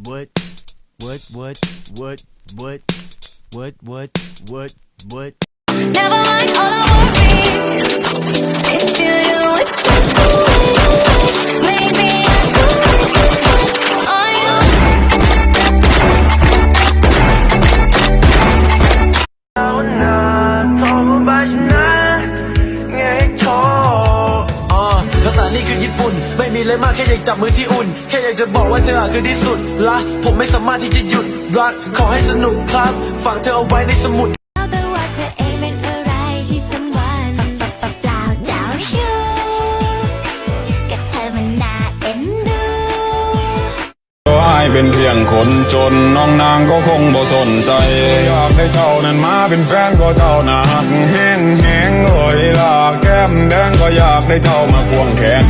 what? What what what what what what what what? Never mind all าภาษานี่คือญี่ปุ่น ไม่มีอะไรมากแค่อยากจับมือที่อุ่น แค่อยากจะบอกว่าเธออะคือที่สุดละผมไม่สามารถที่จะหยุดรักขอให้สนุกครับฝากเธอเอาไว้ในสมุดเอาแต่ว่าเธอเองเป็นอะไรที่สำคัญปะปะปะเปล่าเจ้าชู้กับเธอมันน่าเอ็นดูก็อายเป็นเพียงคนจนน้องนางก็คงบ่สนใจอยากได้เจ้านั้นมาเป็นแฟนก็เจ้าน่าหักแห้งแห้งเลยล่ะแก็อยากได้เท่ามาควงแขน